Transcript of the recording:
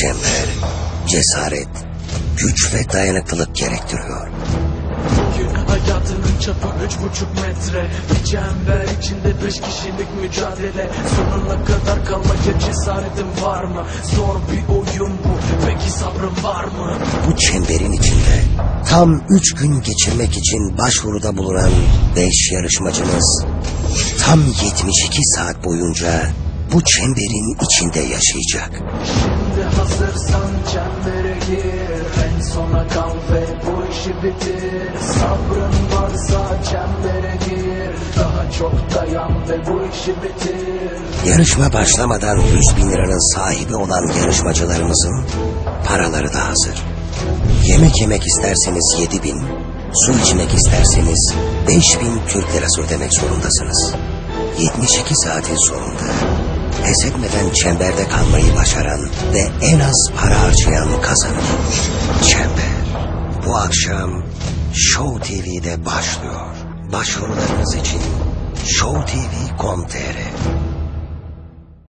Çember, cesaret, güç ve dayanıklılık gerektiriyor. Bugün hayatının çapı üç buçuk metre çember içinde beş kişilik mücadele Sonuna kadar kalmaya cesaretin var mı? Zor bir oyun bu Peki sabrın var mı? Bu çemberin içinde tam üç gün geçirmek için başvuruda bulunan beş yarışmacımız tam 72 saat boyunca bu çemberin içinde yaşayacak. Hazırsan çembere gir. En sona kal ve bu işi bitir. Sabrın varsa çembere gir. Daha çok dayan ve bu işi bitir. Yarışma başlamadan 100 bin liranın sahibi olan yarışmacılarımızın paraları da hazır. Yemek yemek isterseniz 7 bin, su içmek isterseniz 5 bin Türk lirası ödemek zorundasınız. 72 saatin sonunda pes etmeden çemberde kalmayı başaran ve en az para harcayan kazanır. Çember bu akşam Show TV'de başlıyor. Başvurularınız için showtv.com.tr